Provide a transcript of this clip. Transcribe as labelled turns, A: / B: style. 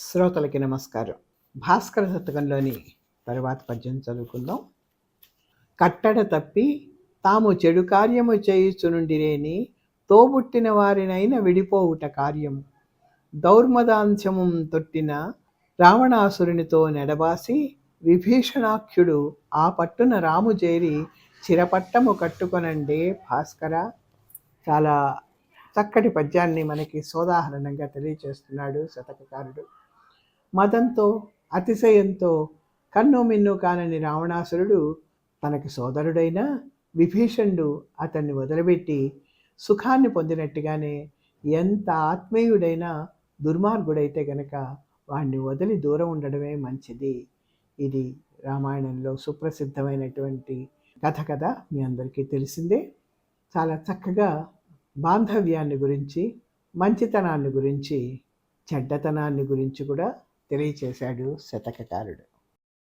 A: శ్రోతలకి నమస్కారం. భాస్కర శతకంలోని తరువాత పద్యం చదువుకుందాం. కట్టడ తప్పి తాము చెడు కార్యము చేయుచునుండిరేని తోబుట్టిన వారినైన విడిపోవుట కార్యము. దౌర్మదాంశము తొట్టిన రావణాసురునితో నెడబాసి విభీషణాఖ్యుడు ఆ పట్టున రాము చేరి చిరపట్టము కట్టుకొనండే భాస్కర చాలా చక్కటి పద్యాన్ని మనకి సోదాహరణంగా తెలియచేస్తున్నాడు శతకకారుడు. మదంతో అతిశయంతో కన్ను మిన్ను కానని రావణాసురుడు తనకి సోదరుడైన విభీషణుడు అతన్ని వదిలిపెట్టి సుఖాన్ని పొందినట్టుగానే ఎంత ఆత్మీయుడైనా దుర్మార్గుడైతే గనక వాణ్ణి వదిలి దూరం ఉండడమే మంచిది. ఇది రామాయణంలో సుప్రసిద్ధమైనటువంటి కథ కదా మీ అందరికీ తెలిసిందే. చాలా చక్కగా బాంధవ్యాన్ని గురించి మంచితనాన్ని గురించి చెడ్డతనాన్ని గురించి కూడా తెలియచేశాడు శతకకారుడు.